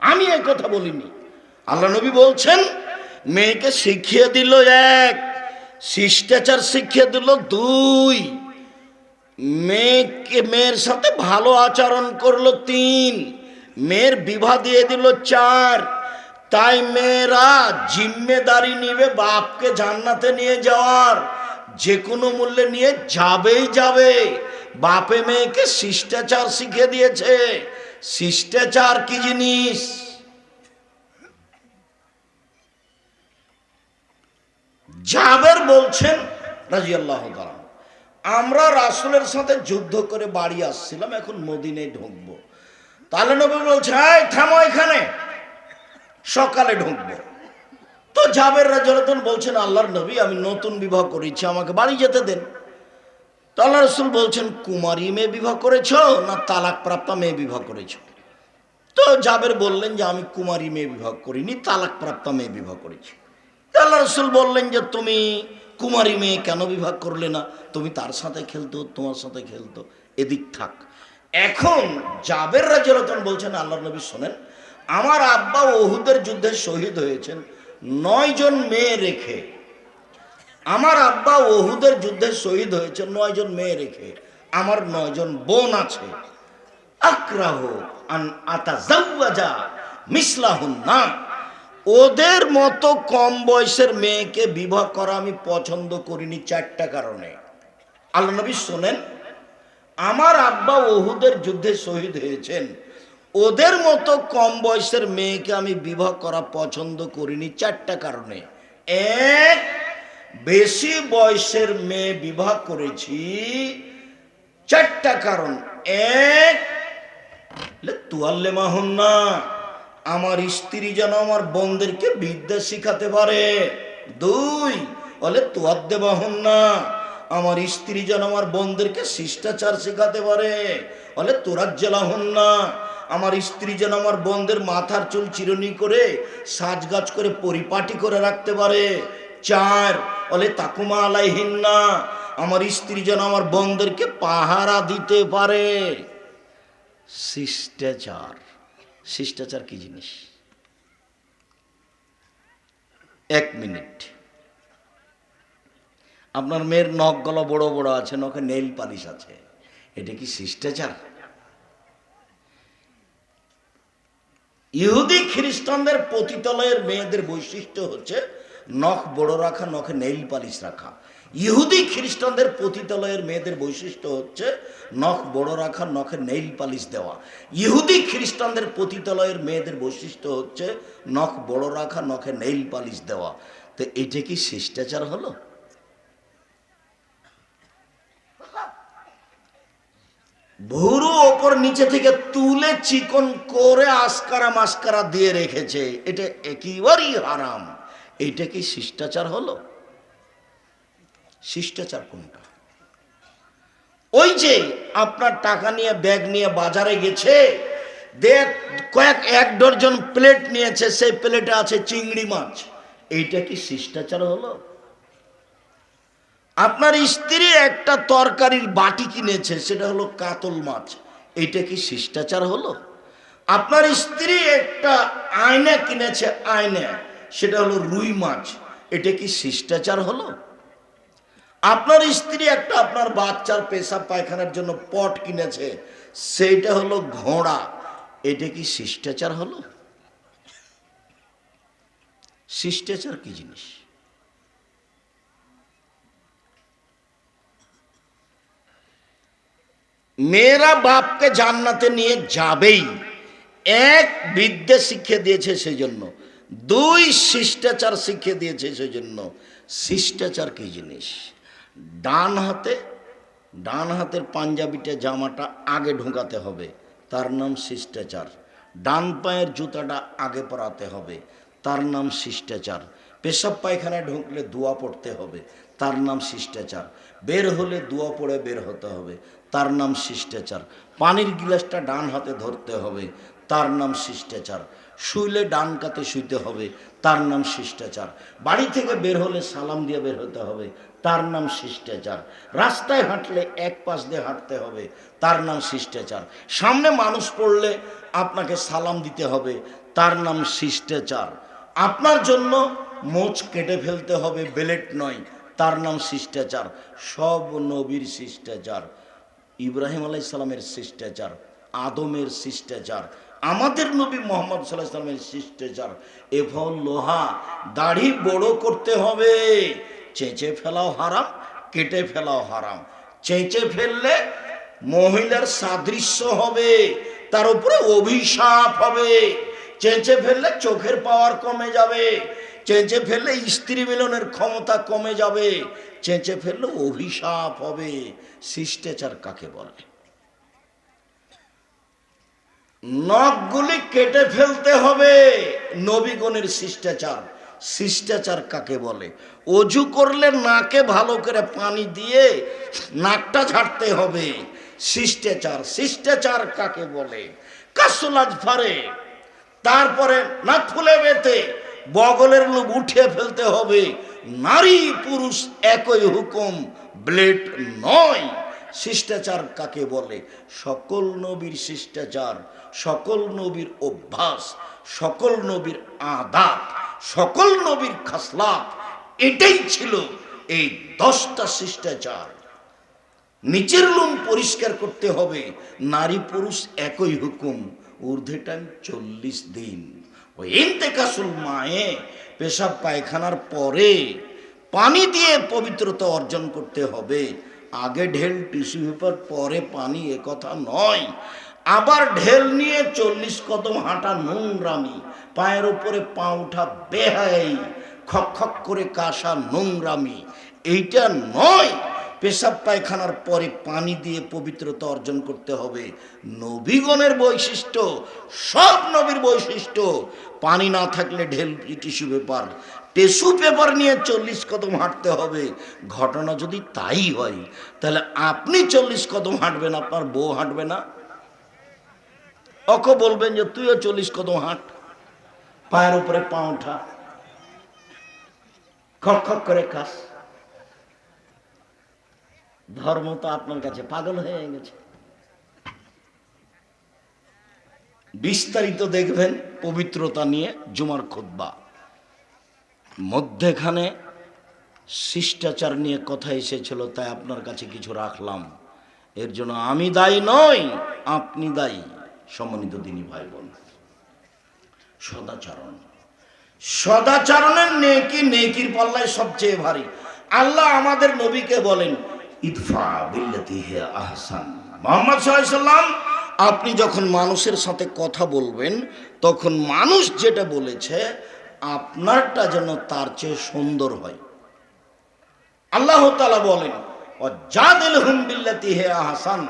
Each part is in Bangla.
আমি এই কথা বলিনি। আল্লাহ নবী বলছেন, মেয়েকে শিখিয়ে দিল এক, শিষ্টাচার শিখিয়ে দিল দুই। মেয়েকে, মেয়ের সাথে ভালো আচরণ করল তিন, মেয়ের বিবাহ দিয়ে দিল চার। তাই মেয়েরা জিম্মেদারি নিবে বাপকে জান্নাতে নিয়ে যাওয়ার। যে কোনো মূল্যে নিয়ে যাবেই যাবে। বাপে মেয়েকে শিষ্টাচার শিখে দিয়েছে। শিষ্টাচার কি জিনিস? জাবের বলছেন রাজি আল্লাহ আমরা রাসুলের সাথে যুদ্ধ করে বাড়ি আসছিলাম, এখন মদিনে ঢুকবো। তাহলে নবী বলছে এই, থামো এখানে, সকালে ঢুকবো। তো জাবের রাজন বলছেন, আল্লাহর নবী, আমি নতুন বিবাহ করেছি, আমাকে বাড়ি যেতে দেন। তো আল্লাহ রসুল বলছেন, কুমারী মেয়ে বিবাহ করেছ না তালাক প্রাপ্ত মেয়ে বিবাহ করেছ? তো জাবের বললেন যে, আমি কুমারী মেয়ে বিবাহ করিনি তালাক প্রাপ্ত মেয়ে বিবাহ করেছি। আল্লাহ রসুল বললেন যে, তুমি কুমারী মেয়ে কেন বিবাহ করলে না? তুমি তার সাথে খেলতো, তোমার সাথে খেলতো। এদিক থাক। এখন জাবের রাজন বলছেন আল্লাহ নবী শোনেন, আমার আব্বা ওহুদের যুদ্ধে শহীদ হয়েছেন নয় জন মেয়ে রেখে আমার আব্বা ওহুদের যুদ্ধে শহীদ হয়েছে, নয় জন মেয়ে রেখে। আমার নয় জন বোন আছে। না ওদের মতো কম বয়সের মেয়েকে বিবাহ করা আমি পছন্দ করিনি চারটা কারণে। আল্লাহ নবী শোনেন, আমার আব্বা ওহুদের যুদ্ধে শহীদ হয়েছেন। ওদের মতো কম বয়সের মেয়েকে আমি বিবাহ করা পছন্দ করিনি চারটা কারণে। এক বেশি বয়সের মেয়ে বিবাহ করেছি, চারটা কারণ। এক তুয়াল্লে মাহুন না, আমার স্ত্রী যেন আমার বোনদেরকে বিদ্যা শিখাতে পারে। দুই বলে তুয়াদ্দে বাহন না, আমার স্ত্রী যেন আমার বোনদেরকে শিষ্টাচার শেখাতে পারে। বলে তোরাজ্জেলা হন না, আমার স্ত্রী যেন আমার বোনদের মাথার চুল চিরনি করে সাজগাজ করে পরিপাটি করে রাখতে পারে। চার। বলে তাকুমা আলাইহিন না আমার স্ত্রী যেন আমার বোনদেরকে পাহারা দিতে পারে। শিষ্টাচার। শিষ্টাচার কি জিনিস? এক মিনিট। আপনার মেয়ের নখ গলা বড় বড় আছে, নখে নেইল পালিশ আছে। এটা কি শিষ্টাচার? ইহুদি খ্রিস্টানদের পতিতলয়ের মেয়েদের বৈশিষ্ট্য হচ্ছে নখ বড় রাখা, নখে নেইল পালিশ রাখা। ইহুদি খ্রিস্টানদের পতিতালয়ের মেয়েদের বৈশিষ্ট্য হচ্ছে নখ বড় রাখা, নখে নেইল পালিশ দেওয়া। ইহুদি খ্রিস্টানদের পতিতালয়ের মেয়েদের বৈশিষ্ট্য হচ্ছে নখ বড় রাখা, নখে নেইল পালিশ দেওয়া। তো এটা কি শিষ্টাচার হলো? ভুরু ওপর নিচে থেকে তুলে চিকন করে আসকারা মাস্কারা দিয়ে রেখেছে। এটা একেবারেই হারাম। এইটা কি শিষ্টাচার হলো? শিষ্টাচার কোনটা? ওই যে আপনার টাকা নিয়ে, ব্যাগ নিয়ে বাজারে গেছে, দেখ, কয়েক এক ডজন প্লেট নিয়েছে, সেই প্লেটে আছে চিংড়ি মাছ। এইটা কি শিষ্টাচার হলো? আপনার স্ত্রী একটা তরকারির বাটি কিনেছে, সেটা হলো কাতল মাছ। এটা কি শিষ্টাচার হলো? আপনার স্ত্রী একটা আয়না কিনেছে, আয়না। সেটা হলো রুই মাছ। এটা কি শিষ্টাচার হলো? আপনার স্ত্রী একটা আপনার বাচ্চার পেশাব পায়খানার জন্য পট কিনেছে, সেইটা হলো ঘোড়া। এটা কি শিষ্টাচার হলো? শিষ্টাচার কি জিনিস? মেয়েরা বাপকে জান্নাতে নিয়ে যাবেই। এক বিদ্যে শিক্ষা দিয়েছে সেই জন্য দুই শিষ্টাচার শিখিয়ে দিয়েছে সেই জন্য শিষ্টাচার কি জিনিস? ডান হাতে, ডান হাতের পাঞ্জাবিটা জামাটা আগে ঢোকাতে হবে, তার নাম শিষ্টাচার। ডান পায়ের জুতাটা আগে পরাতে হবে, তার নাম শিষ্টাচার। পেশাব পায়খানায় ঢুকলে দোয়া পড়তে হবে, তার নাম শিষ্টাচার। বের হলে দোয়া পড়ে বের হতে হবে, তার নাম শিষ্টাচার। পানির গিলাসটা ডান হাতে ধরতে হবে, তার নাম শিষ্টাচার। শুইলে ডান কাতে শুইতে হবে, তার নাম শিষ্টাচার। বাড়ি থেকে বের হলে সালাম দিয়ে বের হতে হবে, তার নাম শিষ্টাচার। রাস্তায় হাঁটলে এক পাশ দিয়ে হাঁটতে হবে, তার নাম শিষ্টাচার। সামনে মানুষ পড়লে আপনাকে সালাম দিতে হবে, তার নাম শিষ্টাচার। আপনার জন্য মোচ কেটে ফেলতে হবে বেলেট নয়, তার নাম শিষ্টাচার। সব নবীর শিষ্টাচার, ইব্রাহিম আলাই সালামের শিষ্টাচার, আদমের শিষ্টাচার আমাদের নবী মোহাম্মদ সাল্লাহ শিষ্টাচার এফল লোহা দাড়ি বড় করতে হবে। চেঁচে ফেলাও হারাম, কেটে ফেলাও হারাম। চেঁচে ফেললে মহিলার সাদৃশ্য হবে, তার উপরে অভিশাপ হবে। চেঁচে ফেললে চোখের পাওয়ার কমে যাবে। চেঁচে ফেললে স্ত্রী মিলনের ক্ষমতা কমে যাবে। চেঁচে ফেললে অভিশাপ হবে। শিষ্টাচার কাকে বলে? নখগুলি কেটে ফেলতে হবে। নবীগণের শিষ্টাচার। শিষ্টাচার কাকে বলে? অজু করলে নাকে ভালো করে পানি দিয়ে নাকটা ঝাড়তে হবে। শিষ্টাচার। শিষ্টাচার কাকে বলে? কাসুলাজ ফারে তারপরে নাক ফুলে বেতে বগলের লোক উঠিয়ে ফেলতে হবে। নারী পুরুষ একই হুকুম, ব্লেড নয়। শিষ্টাচার কাকে বলে? সকল নবীর শিষ্টাচার সকল নবীর অভ্যাস, সকল নবীর আদাত, সকল নবীর খাসলাপ এটাই ছিল এই দশটা শিষ্টাচার। নিচের লোম পরিষ্কার করতে হবে, নারী পুরুষ একই হুকুম ঊর্ধ্বে টাইম চল্লিশ দিন। ইন্তেকাসুল মায়ে পেশাব পায়খানার পরে পানি দিয়ে পবিত্রতা অর্জন করতে হবে। আগে ঢেল, টিস্যু পেপার, পরে পানি, এ কথা নয়। আবার ঢেল নিয়ে চল্লিশ কদম হাঁটা নোংরামি, পায়ের উপরে পা উঠা বেহাই, খক খক করে কাশা নোংরামি। এইটা নয়, পেশাব পায়খানার পরে পানি দিয়ে পবিত্রতা অর্জন করতে হবে। নবীগণের বৈশিষ্ট্য, সব নবীর বৈশিষ্ট্য, পানি না থাকলে ঢেল টিস্যু পেপার? টিস্যু পেপার নিয়ে চল্লিশ কদম হাঁটতে হবে। ঘটনা যদি তাই হয়, তাহলে আপনি চল্লিশ কদম হাঁটবেন, আপনার বউ হাঁটবে না। অক বলবেন যে তুইও চল্লিশ কদম হাঁট। পায়ের উপরে পা ওঠা খক খক করে খাস ধর্ম তো আপনার কাছে পাগল হয়ে গেছে। বিস্তারিত দেখবেন পবিত্রতা নিয়ে জুমার খোদ্া মধ্যেখানে শিষ্টাচার নিয়ে কথা এসেছিল, তাই আপনার কাছে কিছু রাখলাম। এর জন্য আমি দায়ী নই, আপনি দায়ী। সম্মানিত দিনী ভাই বোন সদাচরণ। সদাচরণের নেকি নেকির পাল্লায় সবচেয়ে ভারী। আল্লাহ আমাদের নবীকে বলেন, ইদফা বিল্লাতি হে আহসান। মোহাম্মদ সাল্লাম, আপনি যখন মানুষের সাথে কথা বলবেন, তখন মানুষ যেটা বলেছে, আপনারটা যেন তার চেয়ে সুন্দর হয়। আল্লাহ তালা বলেন ও জাদিল হুম বিল্লাতি হে আহসান।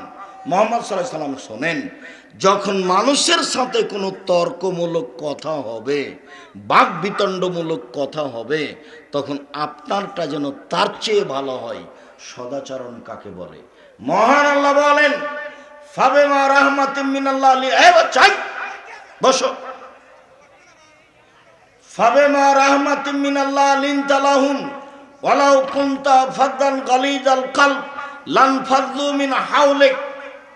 মোহাম্মদ সাল্লাহ সাল্লাম শোনেন, যখন মানুষের সাথে কোনো তর্কমূলক কথা হবে বাক বিতণ্ডমূলক কথা হবে, তখন আপনারটা যেন তার চেয়ে ভালো হয়, সদাচরণ কাকে বলে? মহান আল্লাহ বলেন, ফাবেমা রাহমাতিম মিনাল্লাহ আলী এ বাচ্চাই বসো। ফাবেমা রাহমাতিম মিনাল্লাহ লিন তালাহুম ওয়ালাউ কুনতা ফাদ্দান গালিজাল কালব, লান ফাদলু মিন হাওলিক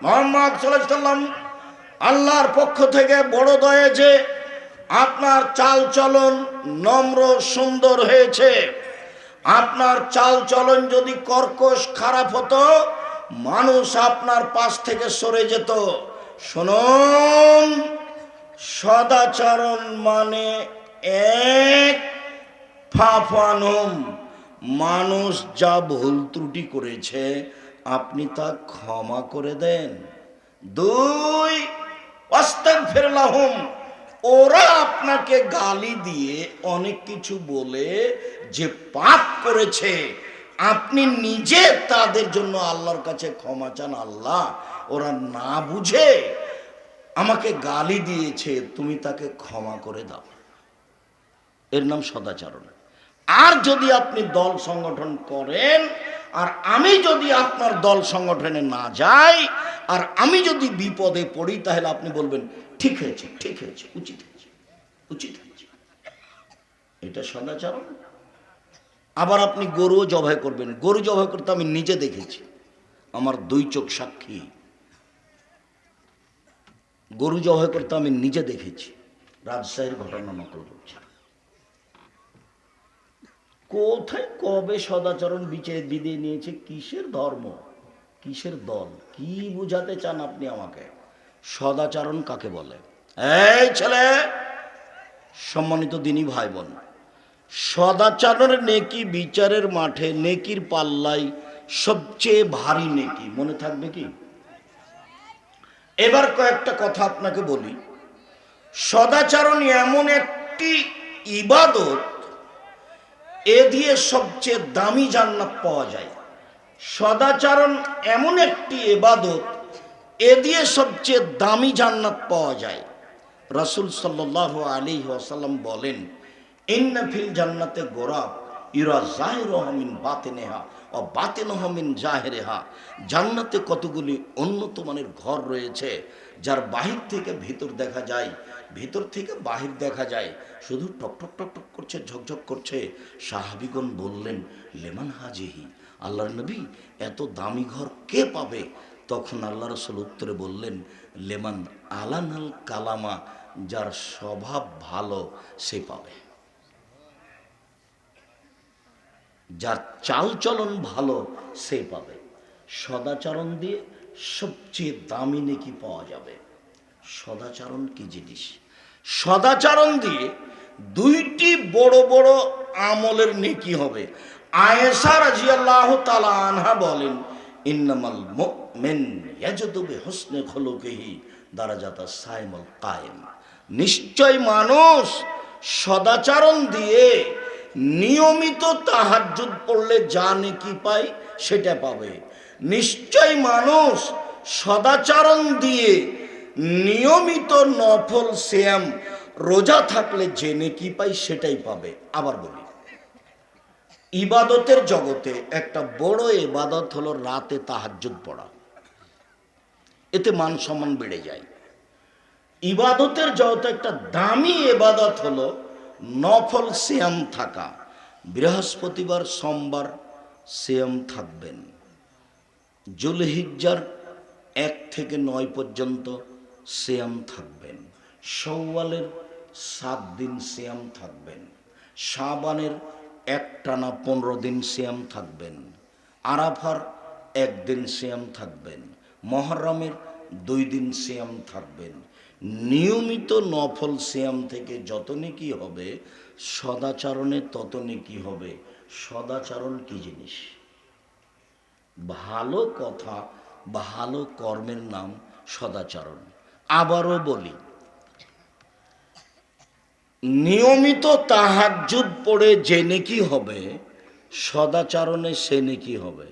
মোহাম্মদ সাল্লাম আল্লাহর পক্ষ থেকে বড় দয়ে যে আপনার চাল চলন নম্র সুন্দর হয়েছে। আপনার চাল চলন যদি কর্কশ খারাপ হতো, মানুষ আপনার পাশ থেকে সরে যেত। শুনুন, সদাচরণ মানে এক ফাফানুম। মানুষ যা ভুল ত্রুটি করেছে আপনি তা ক্ষমা করে দেন। দুই অস্তাক ফেরলাহুম ওরা আপনাকে গালি দিয়ে অনেক কিছু বলে যে পাপ করেছে। আপনি নিজে তাদের জন্য আল্লাহর কাছে ক্ষমা চান, আল্লাহ ওরা না বুঝে আমাকে গালি দিয়েছে, তুমি তাকে ক্ষমা করে দাও। এর নাম সদাচরণ। আর যদি আপনি দল সংগঠন করেন আর আমি যদি আপনার দল সংগঠনে না যাই, আর আমি যদি বিপদে পড়ি, তাহলে আপনি বলবেন, ঠিক হয়েছে ঠিক হয়েছে, উচিত হয়েছে উচিত হয়েছে। এটা সদাচরণ। আবার আপনি গরুও জবাই করবেন। গরু জবাই করতে আমি নিজে দেখেছি। আমার দুই চোখ সাক্ষী। গরু জবাই করতে আমি নিজে দেখেছি। রাজশাহীর ঘটনা নকল করছি। কোথায় কবে সদাচরণ বিচে বিদে নিয়েছে? কিসের ধর্ম? কিসের দল? কি বুঝাতে চান আপনি আমাকে? সদাচরণ কাকে বলে? এই ছেলে! সম্মানিত দিনী ভাই বোন সদাচরণের নেকি বিচারের মাঠে, নেকির পাল্লায় সবচেয়ে ভারী নেকি, মনে থাকবে কি? এবার কয়েকটা কথা আপনাকে বলি। সদাচরণ এমন একটি ইবাদত এ দিয়ে সবচেয়ে দামি জান্নাত পাওয়া যায়। সদাচরণ এমন একটি এবাদত এ দিয়ে সবচেয়ে দামি জান্নাত পাওয়া যায়। রাসূল সাল্লাল্লাহু আলাইহি ওয়াসাল্লাম বলেন, ইন্না ফিল জান্নাতে গোরাব, ইরা জাহিরুহা মিন বাতিনিহা ও বাতিনুহা মিন জাহিরিহা। জান্নাতে কতগুলি উন্নত মানের ঘর রয়েছে, যার বাহির থেকে ভিতর দেখা যায় ভিতর থেকে বাহির দেখা যায়। শুধু টক টক টক টক করছে ঝকঝক করছে। সাহাবিগণ বললেন, লেমান হাজিহি, আল্লাহর নবী, এত দামি ঘর কে পাবে? তখন আল্লাহ রসুল উত্তরে বললেন, লেমান আলানাল কালামা, যার স্বভাব ভালো, সে পাবে। যার চালচলন ভালো, সে পাবে। সদাচরণ দিয়ে সবচেয়ে দামি নেকি পাওয়া যাবে। সদাচরণ কি জিনিস? সদাচরণ দিয়ে দুইটি বড় বড় আমলের নেকি হবে। আয়েশা রাজিয়াল্লাহ তালা আনহা বলেন, ইন্নামাল মুমিন ইয়াজদু বিহুসনি খুলুকিহি দারাজাতা সাইমুল কায়েম। নিশ্চয় মানুষ সদাচরণ দিয়ে নিয়মিত তাহাজ্জুদ পড়লে যা নেকি পায় সেটা পাবে। নিশ্চয় মানুষ সদাচরণ দিয়ে নিয়মিত নফল শ্যাম রোজা থাকলে যে নেকি পাই সেটাই পাবে। আবার বলি, ইবাদতের জগতে একটা বড় ইবাদত হলো রাতে তাহাজ্জুদ পড়া। এতে মান সম্মান বেড়ে যায়। ইবাদতের জগতে একটা দামি এবাদত হলো নফল শ্যাম থাকা। বৃহস্পতিবার, সোমবার শ্যাম থাকবেন। জুলহিজ্জার এক থেকে নয় পর্যন্ত শ্যাম থাকবেন। সওয়ালের সাত দিন শ্যাম থাকবেন। শাবানের একটানা পনেরো দিন শ্যাম থাকবেন। আরাফার একদিন শ্যাম থাকবেন। মহরমের দুই দিন শ্যাম থাকবেন। নিয়মিত নফল শ্যাম থেকে যত নেকি হবে, সদাচরণে তত নেকি হবে, সদাচরণ কি জিনিস? ভালো কথা, ভালো কর্মের নাম সদাচরণ। আবারও বলি, নিয়মিত তাহাজ্জুদ পড়ে যে নেকি হবে, সদাচরণে সে নেকি হবে।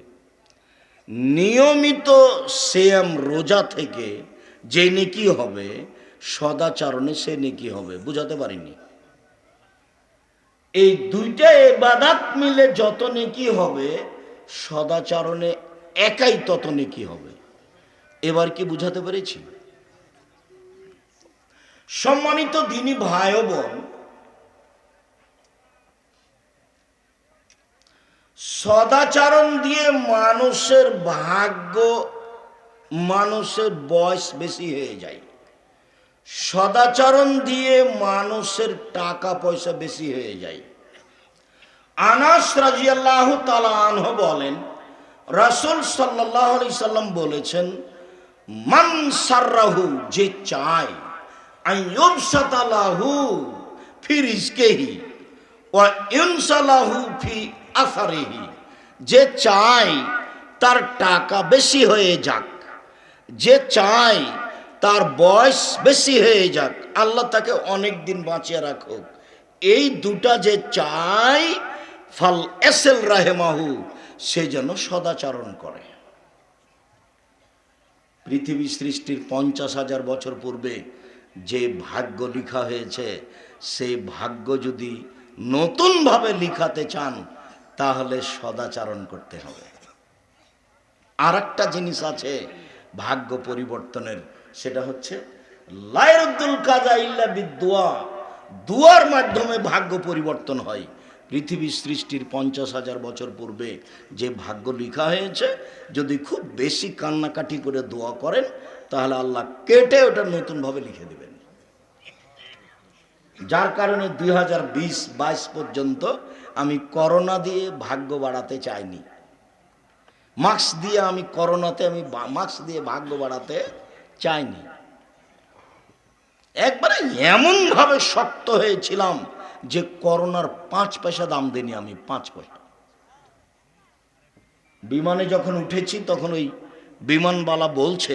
নিয়মিত সেম রোজা থেকে যে নেকি হবে, সদাচরণে সে নেকি হবে। বুঝাতে পারিনি? এই দুইটা এবাদাত মিলে যত নেকি হবে, সদাচরণে একাই তত নেকি হবে। এবার কি বুঝাতে পেরেছি? সম্মানিত দিনী ভাই বোন, সদাচরণ দিয়ে মানুষের ভাগ্য, মানুষের বয়স বেশি হয়ে যায়। সদাচরণ দিয়ে মানুষের টাকা পয়সা বেশি হয়ে যায়। আনাস রাজিয়াল্লাহ তালা বলেন, রাসুল সাল্লাহ আলি সাল্লাম বলেছেন, মান সার্রাহু, যে চায় ফি ওয়া ফি যে চায় তার টাকা বেশি হয়ে যাক, যে চায় তার বয়স বেশি হয়ে যাক, আল্লাহ তাকে অনেক দিন বাঁচিয়ে রাখুক। এই দুটা যে চায়, ফাল এসেল রাহেমাহু, সে যেন সদাচরণ করে। পৃথিবী সৃষ্টির পঞ্চাশ হাজার বছর পূর্বে যে ভাগ্য লিখা হয়েছে সেই ভাগ্য যদি নতুনভাবে লিখাতে চান, তাহলে সদাচারণ করতে হবে। আর একটা জিনিস আছে ভাগ্য পরিবর্তনের, সেটা হচ্ছে লায়রুদ্দুল কাজা ইল্লা বিদুয়া দুয়ার মাধ্যমে ভাগ্য পরিবর্তন হয়। পৃথিবী সৃষ্টির পঞ্চাশ হাজার বছর পূর্বে যে ভাগ্য লিখা হয়েছে, যদি খুব বেশি কান্নাকাটি করে দোয়া করেন তাহলে আল্লাহ কেটে ওটা নতুনভাবে লিখে দেবেন। যার কারণে দুই হাজার বিশ বাইশ পর্যন্ত আমি করোনা দিয়ে ভাগ্য বাড়াতে চাইনি। মাস্ক দিয়ে আমি করোনাতে আমি মাস্ক দিয়ে ভাগ্য বাড়াতে চাইনি। একবারে এমনভাবে শক্ত হয়েছিলাম যে করোনার পাঁচ পয়সা দাম দিইনি আমি, পাঁচ পয়সা। বিমানে যখন উঠেছি তখন ওই বিমানবালা বলছে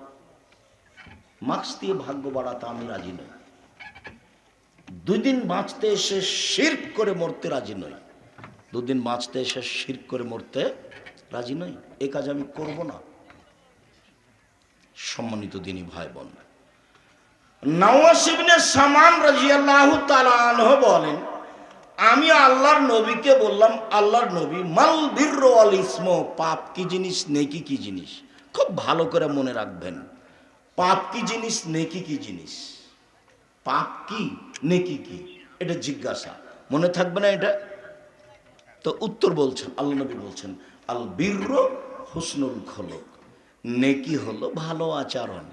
মাস্ক দিয়ে ভাগ্য বাড়াতে আমি রাজি নই। দুই দিন বাঁচতে এসে শির করে মরতে রাজি নই। দুদিন বাঁচতে এসে শির করে মরতে রাজি নই। এ কাজ আমি করব না। সম্মানিত দিনী ভাই বোন নওয়াসিবনে সামান রাজিয়াল্লাহু তাআলা বলেন, আমি আল্লাহর নবীকে বললাম, আল্লাহর নবী, মাল বীর আল ইসম, পাপ কি জিনিস, নেকি কি জিনিস? খুব ভালো করে মনে রাখবেন। পাপ কি জিনিস, নেকি কি জিনিস? পাপ কি, নেকি কি? এটা জিজ্ঞাসা। মনে থাকবে না এটা? তো উত্তর বলছেন, আল্লাহ নবী বলছেন, আল বীর হুসনুল খলক। নেকি হলো ভালো আচরণ।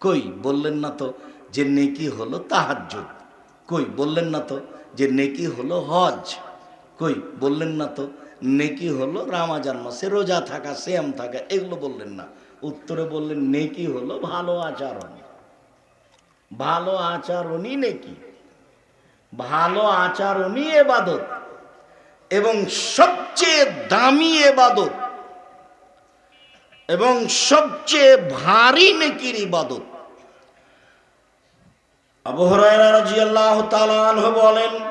কই, বললেন না তো যে নেকি হলো তাহাজ্জুদ। কই, বললেন না তো যে নেকি হলো হজ। কই, বললেন না তো নেকি হলো রামাজান মাসে রোজা থাকা সেম থাকা, এগুলো বললেন না। উত্তরে বললেন, নেকি হলো ভালো আচরণ। ভালো আচরণই নেকি। ভালো আচরণই এবাদত। এবং সবচেয়ে দামি এবাদত। এবং সবচেয়ে ভারী নেকির ইবাদত। আবু হুরায়রা রাদিয়াল্লাহু তাআলা আনহু বলেন,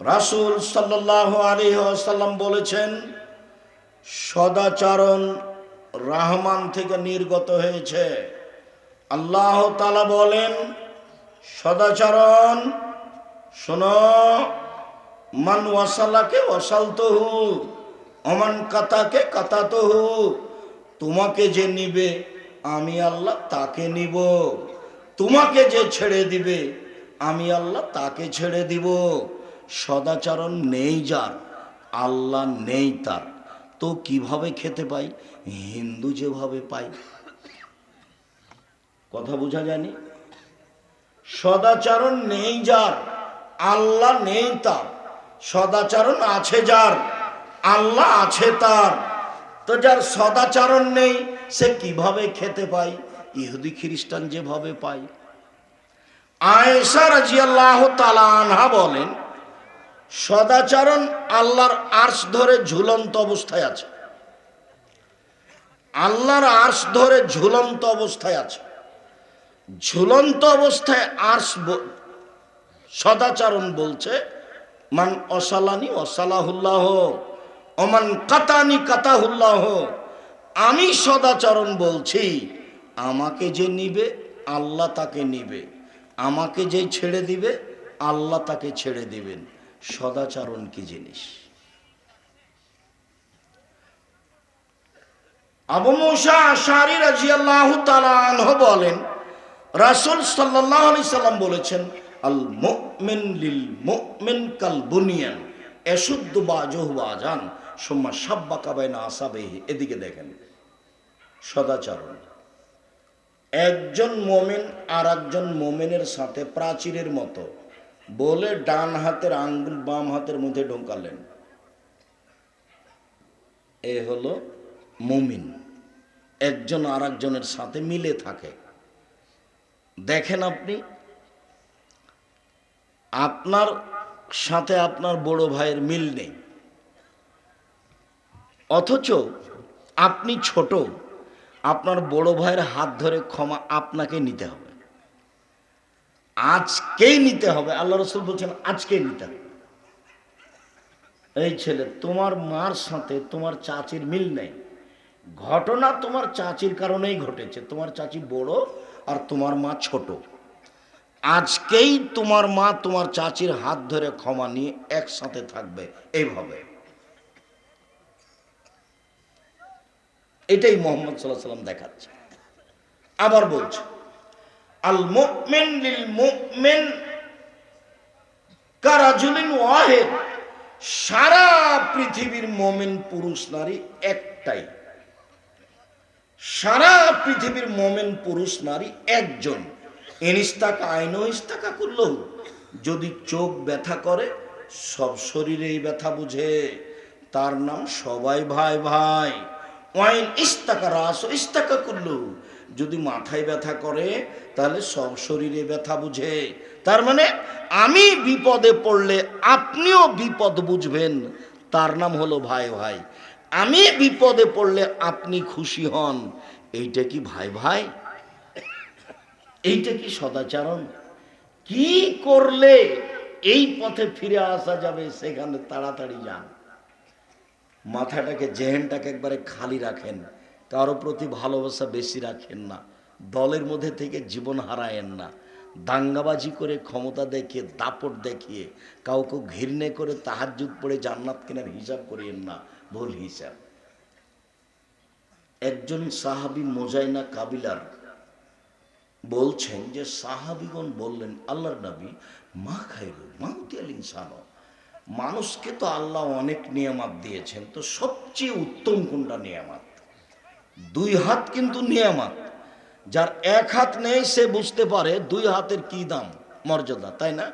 রাসূল সাল্লাল্লাহু আলাইহি ওয়াসাল্লাম বলেছেন, সদাচরণ রহমান থেকে নির্গত হয়েছে। আল্লাহ তাআলা বলেন, সদাচরণ, শোনো, মান ওয়াসালাকে ওয়াসালতহু অমান কাতাকে কাতাতহু, তোমাকে যে নিবে, আমি আল্লাহ তাকে নিব। তোমাকে যে ছেড়ে দিবে, আমি আল্লাহ তাকে ছেড়ে দিব। সদাচরণ নেই যার, আল্লাহ নেই তার। তো কীভাবে খেতে পাই? হিন্দু যেভাবে পাই কথা বোঝা যায়নি? সদাচরণ নেই যার, আল্লাহ নেই তার। সদাচরণ আছে যার, আল্লাহ আছে তার। তো যার সদাচরণ নেই, সে কীভাবে খেতে পায়? ইহুদি খ্রিস্টান যেভাবে পায়। আয়েশা রাজিয়াল্লাহ তালা আনহা বলেন, সদাচরণ আল্লাহর আর্শ ধরে ঝুলন্ত অবস্থায় আছে। আল্লাহর আর্শ ধরে ঝুলন্ত অবস্থায় আছে। ঝুলন্ত অবস্থায় আর্শ সদাচরণ বলছে, মান অসালানি অসালাহুল্লাহ, অমান কাতানি কাতাহুল্লাহ, আমি সদাচরণ বলছি, আমাকে যে নিবে, আল্লাহ তাকে নিবে। আমাকে যে ছেড়ে দিবে, আল্লাহ তাকে ছেড়ে দিবেন। সদাচরণ কি জিনিস? আবু মুসা আশারি রাজিয়াল্লাহু তাআলা আনহু বলেন, রাসূল সাল্লাল্লাহু আলাইহি সাল্লাম বলেছেন আল মুমিন লিল মুমিন কাল বুনিয়ান এশুদ্ধ বাজহু বাজান সুম্মা সাব্বা কাবাইনা আসাবেহি। এদিকে দেখেন, সদাচরণ। একজন মোমেন আর একজন মোমেনের সাথে প্রাচীরের মতো বলে ডান হাতের আঙ্গুল বাম হাতের মধ্যে ঢোকালেন। এ হলো মুমিন। একজন আর একজনের সাথে মিলে থাকে। দেখেন আপনি, আপনার সাথে আপনার বড় ভাইয়ের মিল নেই। অথচ আপনি ছোট, আপনার বড় ভাইয়ের হাত ধরে ক্ষমা আপনাকে নিতে হবে। আজকেই নিতে হবে। আল্লাহ রসুল বলছেন, আজকেই নিতে হবে। এই ছেলে, তোমার মার সাথে তোমার চাচির মিল নেই। ঘটনা তোমার চাচির কারণেই ঘটেছে। তোমার চাচি বড় আর তোমার মা ছোট। আজকেই তোমার মা তোমার চাচির হাত ধরে ক্ষমা নিয়ে একসাথে থাকবে এইভাবে। এটাই মোহাম্মদ সাল্লাহ সাল্লাম দেখাচ্ছে। আবার বলছে, আল মুমিন লিল মুমিন কারাজুলিন ওয়াহেদ। সারা পৃথিবীর মোমেন পুরুষ নারী একটাই। সারা পৃথিবীর মোমেন পুরুষ নারী একজন। এনিস্তাকা আইন ইস্তাকা করল। যদি চোখ ব্যথা করে, সব শরীরেই ব্যথা বুঝে। তার নাম সবাই ভাই ভাই। ওয়াইন ইস্তাকা রাস ইস্তাকা করল। যদি মাথায় ব্যথা করে, তাহলে সব শরীরে ব্যথা বুঝে। তার মানে আমি বিপদে পড়লে আপনিও বিপদ বুঝবেন। তার নাম হলো ভাই ভাই। আমি বিপদে পড়লে আপনি খুশি হন। এইটা কি ভাই ভাই? এইটা কি সদাচরণ? কি করলে এই পথে ফিরে আসা যাবে সেখানে তাড়াতাড়ি যান। মাথাটাকে, জেহেনটাকে একবারে খালি রাখেন। কারও প্রতি ভালোবাসা বেশি রাখেন না। দলের মধ্যে থেকে জীবন হারায়েন না। দাঙ্গাবাজি করে ক্ষমতা দেখিয়ে, দাপট দেখিয়ে, কাউকে ঘৃণে করে তাহাজুদ পড়ে জান্নাত কেনার হিসাব করিয়েন না। ভুল হিসাব। একজন সাহাবি মোজাইনা কাবিলার বলছেন যে, সাহাবিগণ বললেন, আল্লাহর নবী, মা খাইরু মাউতিয়াল ইনসান। মানুষকে তো আল্লাহ অনেক নিয়ামাত দিয়েছেন, তো সবচেয়ে উত্তম কোনটা নিয়ামাত? দুই হাত কিন্তু নিয়ামাত। যার এক হাত নেই, সে বুঝতে পারে দুই হাতের কি দাম, মর্যাদা, তাই না?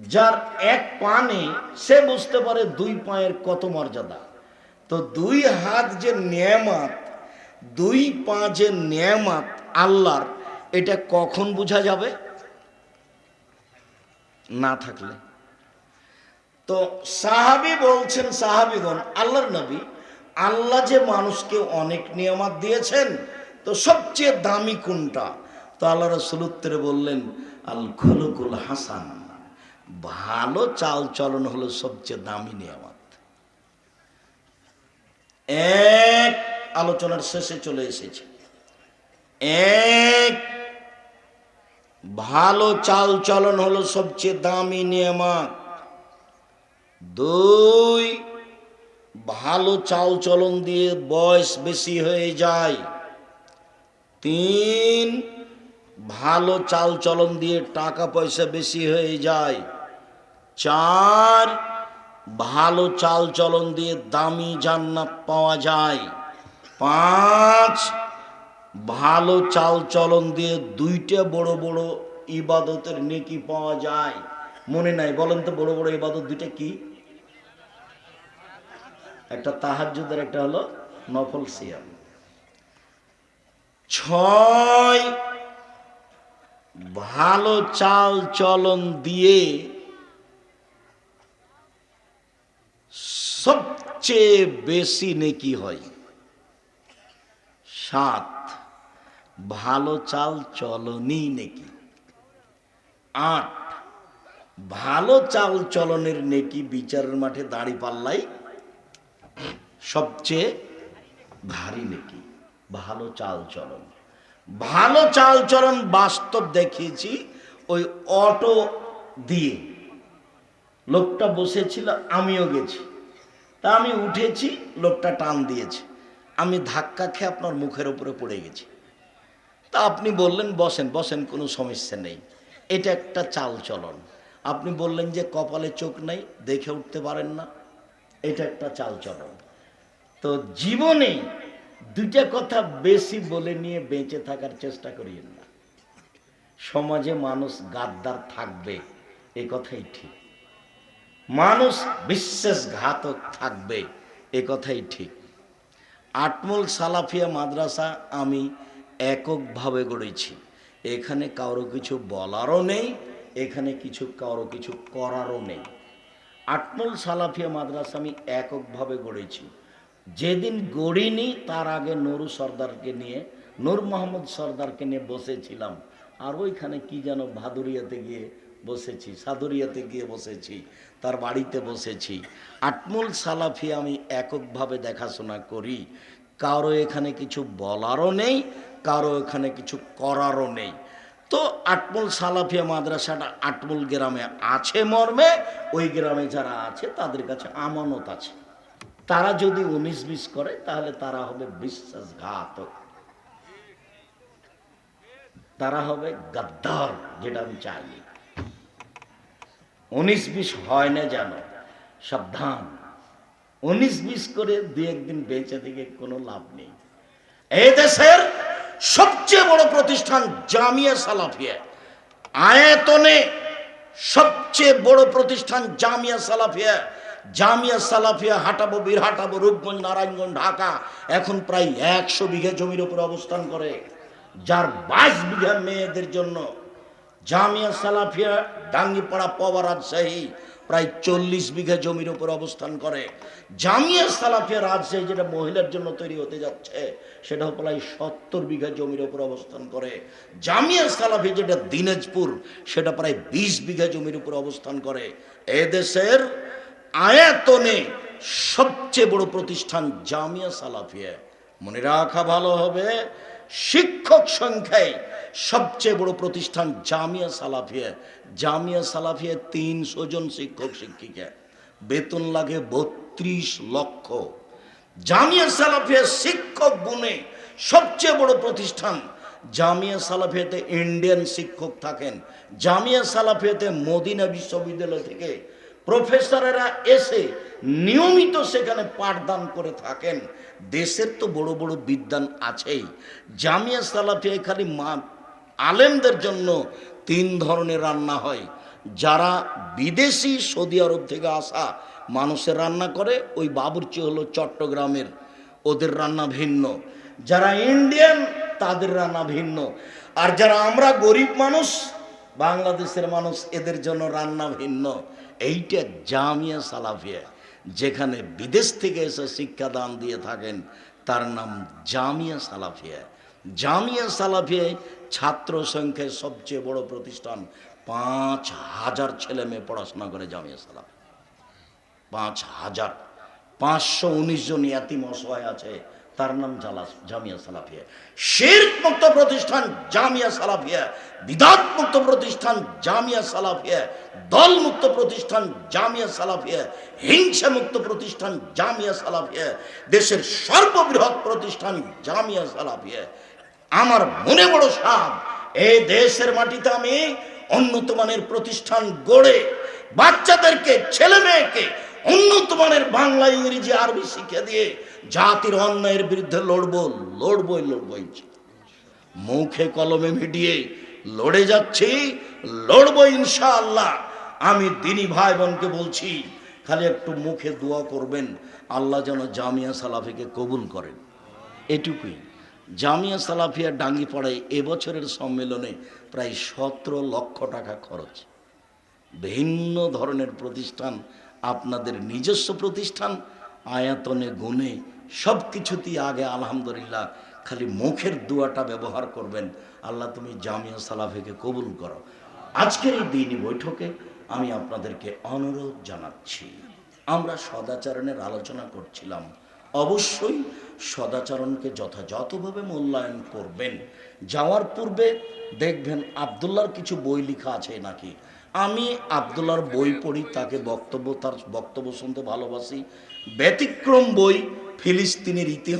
যার এক পা নেই সে বুঝতে পারে দুই পায়ের কত মর্যাদা। তো দুই হাত যে নিয়ামাত, দুই পা যে নিয়ামাত আল্লাহর, এটা কখন বোঝা যাবে? না থাকলে। তো সাহাবি বলছেন, সাহাবিগণ, আল্লাহর নবী, আল্লাহ যে মানুষকে অনেক নিয়ামাত দিয়েছেন, তো সবচেয়ে দামি কোনটা? তো আল্লাহ রসুল উত্তরে বললেন আল খুলকুল হাসান। ভালো চাল চলন হলো সবচেয়ে দামি নিয়ামত। এক আলোচনার শেষে চলে এসেছে। এক, ভালো চাল চলন হলো সবচেয়ে দামি নিয়ামত। দুই, ভালো চাল চলন দিয়ে বয়স বেশি হয়ে যায়। তিন, ভালো চাল চলন দিয়ে টাকা পয়সা বেশি হয়ে যায়। চার, ভালো চাল চলন দিয়ে দামি জান্নাত পাওয়া যায়। পাঁচ, ভালো চাল চলন দিয়ে দুইটা বড় বড় ইবাদতের নেকি পাওয়া যায়। মনে নাই, বলেন তো বড় বড় ইবাদত দুইটা কি? একটা তাহাজ্জুদের, একটা হলো নফল সিয়াম। ছয়, ভালো চাল চলন দিয়ে সবচেয়ে বেশি নেকি হয়? সাত, ভালো চাল চলনই নেকি? আট, ভালো চাল চলনের নেকি বিচারের মাঠে দাঁড়ি পাল্লাই? সবচেয়ে ভারী নেকি, ভালো চাল চলন। ভালো চাল চলন বাস্তব দেখিয়েছি, ওই অটো দিয়ে। লোকটা বসেছিল, আমিও গেছি। তা আমি উঠেছি, লোকটা টান দিয়েছে। আমি ধাক্কা খেয়ে আপনার মুখের উপরে পড়ে গেছি। তা আপনি বললেন, বসেন বসেন, কোনো সমস্যা নেই। এটা একটা চাল চলন আপনি বললেন যে কপালে চোখ নেই, দেখে উঠতে পারেন না। এটা একটা চাল চলন তো জীবনে দুইটা কথা বেশি বলে নিয়ে বেঁচে থাকার চেষ্টা করিয়েন না। সমাজে মানুষ গাদ্দার থাকবে, এ কথাই ঠিক। মানুষ বিশ্বাসঘাতক থাকবে, এ কথাই ঠিক। আটমল সালাফিয়া মাদ্রাসা আমি এককভাবে গড়েছি। এখানে কারও কিছু বলারও নেই, এখানে কিছু, কারও কিছু করারও নেই। আটমল সালাফিয়া মাদ্রাসা আমি এককভাবে গড়েছি। যেদিন গড়িনি, তার আগে নুরু সর্দারকে নিয়ে, নূর মোহাম্মদ সর্দারকে নিয়ে বসেছিলাম। আর ওইখানে কি যেন ভাদুরিয়াতে গিয়ে বসেছি, সাদুরিয়াতে গিয়ে বসেছি, তার বাড়িতে বসেছি। আটমুল সালাফি আমি এককভাবে দেখাশোনা করি। কারও এখানে কিছু বলারও নেই, কারও এখানে কিছু করারও নেই। তো আটমুল সালাফিয়া মাদ্রাসাটা আটমুল গ্রামে আছে মর্মে, ওই গ্রামে যারা আছে তাদের কাছে আমানত আছে। তারা যদি উনিশ বিশ করে, তাহলে তারা হবে বিশ্বাসঘাতক। তারা হবে গাদ্দার, যেটা আমি চাই। উনিশ বিশ হয় না জানো? সাবধান। উনিশ বিশ করে দু একদিন বেঁচে থেকে কোনো লাভ নেই। এই দেশের সবচেয়ে বড় প্রতিষ্ঠান জামিয়া সালাফিয়া। আয়তনে সবচেয়ে বড় প্রতিষ্ঠান জামিয়া সালাফিয়া। জামিয়া সালাফিয়া হাটাবো, বীর হাটাবো, রূপগঞ্জ, নারায়ণগঞ্জ, ঢাকা। এখন প্রায় একশো বিঘা জমির উপর অবস্থান করে। যার বাইশ বিঘা মেয়েদের জন্য জামিয়া সালাফিয়া ডাঙ্গিপাড়া পবা রাজশাহী প্রায় চল্লিশ বিঘা জমির উপর অবস্থান করে। জামিয়া সালাফিয়া রাজশাহী যেটা মহিলার জন্য তৈরি হতে যাচ্ছে সেটা প্রায় সত্তর বিঘা জমির উপর অবস্থান করে। জামিয়া সালাফি যেটা দিনাজপুর, সেটা প্রায় বিশ বিঘা জমির উপর অবস্থান করে। এদেশের আয়াতনে সবচেয়ে বড় প্রতিষ্ঠান জামিয়া সালাফিয়া। মনে রাখা ভালো হবে, শিক্ষক সংখ্যায় সবচেয়ে বড় প্রতিষ্ঠান জামিয়া সালাফিয়া। জামিয়া সালাফিয়া তিনশো জন শিক্ষক, শিক্ষিকা। বেতন লাগে বত্রিশ লক্ষ। জামিয়া সালাফিয়া শিক্ষক গুণে সবচেয়ে বড় প্রতিষ্ঠান। জামিয়া সালাফিয়াতে ইন্ডিয়ান শিক্ষক থাকেন। জামিয়া সালাফিয়াতে মদিনা বিশ্ববিদ্যালয় থেকে প্রফেসরেরা এসে নিয়মিত সেখানে পাঠদান করে থাকেন। দেশের তো বড় বড় বিদ্যান আছেই। জামিয়া সালাফিয়া খালি মা আলেমদের জন্য তিন ধরনের রান্না হয়। যারা বিদেশি সৌদি আরব থেকে আসা মানুষের রান্না করে, ওই বাবুর্চি হলো চট্টগ্রামের। ওদের রান্না ভিন্ন। যারা ইন্ডিয়ান, তাদের রান্না ভিন্ন। আর যারা আমরা গরিব মানুষ, বাংলাদেশের মানুষ, এদের জন্য রান্না ভিন্ন। এইটা জামিয়া সালাফিয়া, যেখানে বিদেশ থেকে এসে শিক্ষাদান দিয়ে থাকেন, তার নাম জামিয়া সালাফিয়া। জামিয়া সালাফিয়ায় ছাত্র সংখ্যায় সবচেয়ে বড় প্রতিষ্ঠান পাঁচ হাজার ছেলে মেয়ে পড়াশোনা করে জামিয়া সালাফ পাঁচ হাজার। পাঁচশো উনিশ জন ইয়াতিম অসহায় আছে, তার নাম জালা জামিয়া সালাফিয়া। শির্ক মুক্ত প্রতিষ্ঠান জামিয়া সালাফিয়া বিদাত মুক্ত প্রতিষ্ঠান জামিয়া সালাফিয়া দল মুক্ত প্রতিষ্ঠান জামিয়া সালাফিয়া হিংসা মুক্ত প্রতিষ্ঠান জামিয়া সালাফিয়া, দেশের সর্ববৃহৎ প্রতিষ্ঠান জামিয়া সালাফিয়া। আমার মনে বড় সাপ এই দেশের মাটিতে আমি উন্নত মানের প্রতিষ্ঠান গড়ে বাচ্চাদেরকে, ছেলে মেয়েকে উন্নত মানের বাংলা, ইংরেজি, আরবি শিক্ষা দিয়ে জাতির অন্যায়ের বিরুদ্ধে লড়বো, লড়বই লড়বই। মুখে কলমে মিডিয়ে লড়ে যাচ্ছি, লড়বো ইনশাআল্লাহ। আমি দিনী ভাই বোনকে বলছি, খালি একটু মুখে দোয়া করবেন, আল্লাহ যেন জামিয়া সালাফিকে কবুল করেন। এটুকুই। জামিয়া সালাফিয়া ডাঙ্গিপাড়ায় এবছরের সম্মেলনে প্রায় সতেরো লক্ষ টাকা খরচ। ভিন্ন ধরনের প্রতিষ্ঠান, আপনাদের নিজস্ব প্রতিষ্ঠান, আয়াতনে গুণে সব কিছুতেই আগে আলহামদুলিল্লাহ খালি মুখের দুয়াটা ব্যবহার করবেন। আল্লাহ তুমি জামিয়া সালাফিকে কবুল করো। আজকের এই দিনই বৈঠকে আমি আপনাদেরকে অনুরোধ জানাচ্ছি। আমরা সদাচরণের আলোচনা করছিলাম। অবশ্যই সদাচরণকে যথাযথভাবে মূল্যায়ন করবেন। যাওয়ার পূর্বে দেখবেন আবদুল্লার কিছু বই লেখা আছে নাকি? আমি আবদুল্লার বই পড়ি, তাকে বক্তব্য, তার বক্তব্য শুনতে ভালোবাসি। ব্যতিক্রম বই ফিলিস্তিনের ইতিহাস